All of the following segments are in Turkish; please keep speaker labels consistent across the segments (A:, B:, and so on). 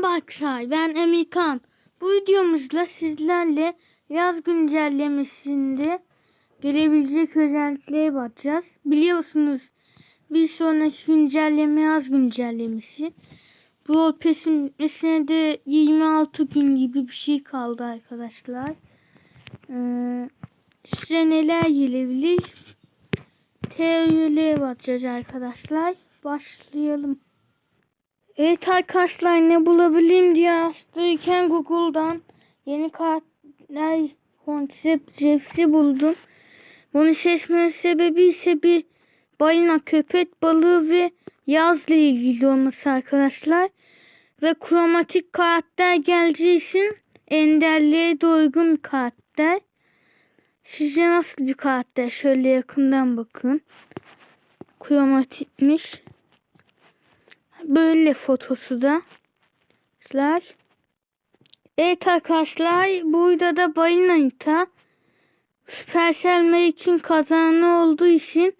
A: Merhaba arkadaşlar ben Emirkan. Bu videomuzda sizlerle yaz güncellemesinde gelebilecek özelliklere bakacağız. Biliyorsunuz bir sonraki güncelleme yaz güncellemesi. Bu yol pesin bitmesine de 26 gün gibi bir şey kaldı arkadaşlar. Ee, size neler gelebilir? Teorilere bakacağız arkadaşlar. Başlayalım. Evet arkadaşlar ne bulabilirim diye araştırırken Google'dan yeni kartlar konsept cipsi buldum. Bunu seçmemin sebebi ise bir balina, köpek balığı ve yazla ilgili olması arkadaşlar. Ve kromatik karakter geldiği için enderliğe de uygun bir karakter. Sizce nasıl bir karakter? Şöyle yakından bakın. Kromatikmiş. Böyle fotosu da. Arkadaşlar. Evet arkadaşlar burada da balina ita. Supercell Make'in kazanı olduğu için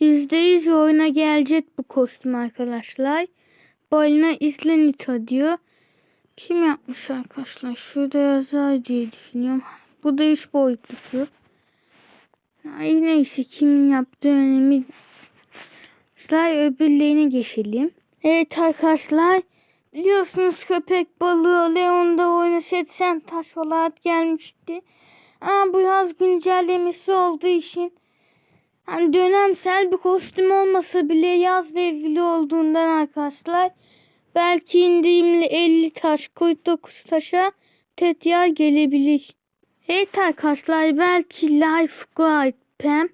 A: %100 oyuna gelecek bu kostüm arkadaşlar. Balina izlenita diyor. Kim yapmış arkadaşlar? Şurada yazar diye düşünüyorum. Bu da 3 boyutlusu. Ay neyse kimin yaptığı önemli. Arkadaşlar öbürlerine geçelim. Evet arkadaşlar biliyorsunuz köpek balığı Leon'da oyuna seçen taş olarak gelmişti. Ama bu yaz güncellemesi olduğu için hani dönemsel bir kostüm olmasa bile yazla ilgili olduğundan arkadaşlar belki indirimli 50 taş 49 taşa tetya gelebilir. Evet arkadaşlar belki Life Guide Pam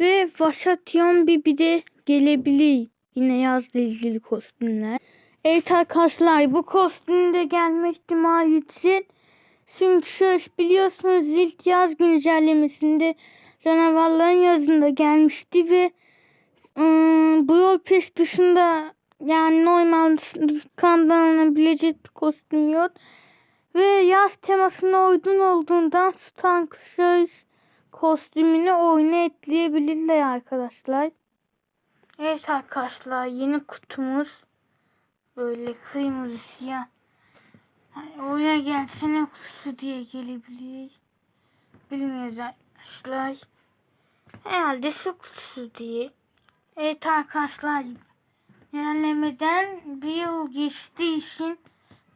A: ve Vaşatyon bir bir de gelebilir. Yine yazla ilgili kostümler. Evet arkadaşlar bu kostümün de gelme ihtimali yüksek. Çünkü biliyorsunuz Zilt yaz güncellemesinde canavarların yazında gelmişti ve ıı, bu yol peş dışında yani normal kandan alınabilecek bir kostüm yok. Ve yaz temasına uygun olduğundan Stank Shoes kostümünü oyuna ekleyebilirler arkadaşlar. Evet arkadaşlar yeni kutumuz böyle kırmızı siyah. Yani oyuna gelsene kutusu diye gelebilir. Bilmiyoruz arkadaşlar. Herhalde şu kutusu diye. Evet arkadaşlar ilerlemeden bir yıl geçtiği için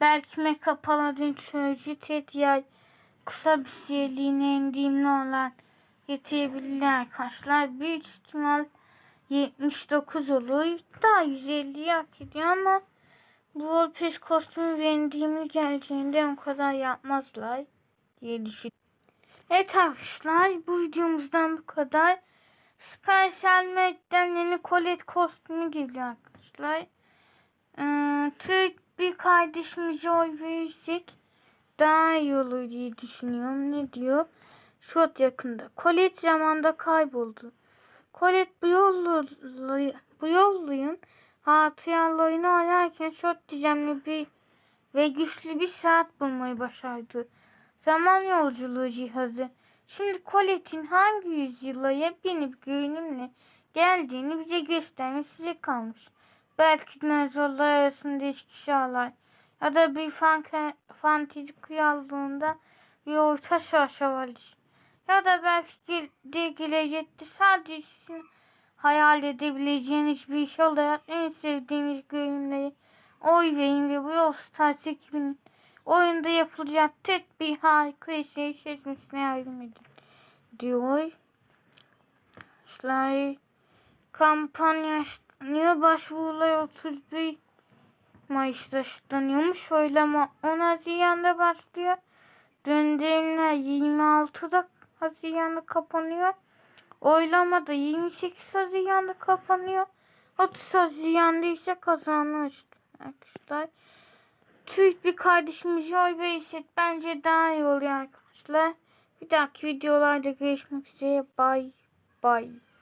A: belki Mecha Paladin sözcü tet yay kısa bir siyerliğine indiğimli olan getirebilirler arkadaşlar. Büyük ihtimal 79 olur. Daha 150 hak ediyor ama bu Wolpes kostümü ve indiğimli geleceğinde o kadar yapmazlar diye düşünüyorum. Evet arkadaşlar bu videomuzdan bu kadar. Special Made'den yeni Colette kostümü geliyor arkadaşlar. Ee, Türk bir kardeşimize oy verirsek daha iyi olur diye düşünüyorum. Ne diyor? Şot yakında. Colette zamanda kayboldu. Colette bu yollu, bu yolluyun hatıralarını ararken şot düzenli bir ve güçlü bir saat bulmayı başardı. Zaman yolculuğu cihazı. Şimdi Colette'in hangi yüzyıla yepyeni bir görünümle geldiğini bize göstermek size kalmış. Belki dinozorlar arasında eski şahlar ya da bir fantezi krallığında bir orta şövalyesi. Ya da belki de gelecekte sadece sizin hayal edebileceğiniz bir şey olarak en sevdiğiniz görünümleri oy verin ve bu Yol Stars ekibinin oyunda yapılacak tek bir harika şey seçmesine yardım edin diyor. Arkadaşlar kampanya başvurular 31 Mayıs'ta açıklanıyormuş. Oylama 10 Haziran'da başlıyor. Döndürümler 26'da Haziran'da kapanıyor. Oylama da 28 Haziran'da kapanıyor. 30 Haziran'da ise kazanır arkadaşlar. Türk bir kardeşimiz oy verirse bence daha iyi oluyor arkadaşlar. Bir dahaki videolarda görüşmek üzere. Bye bye.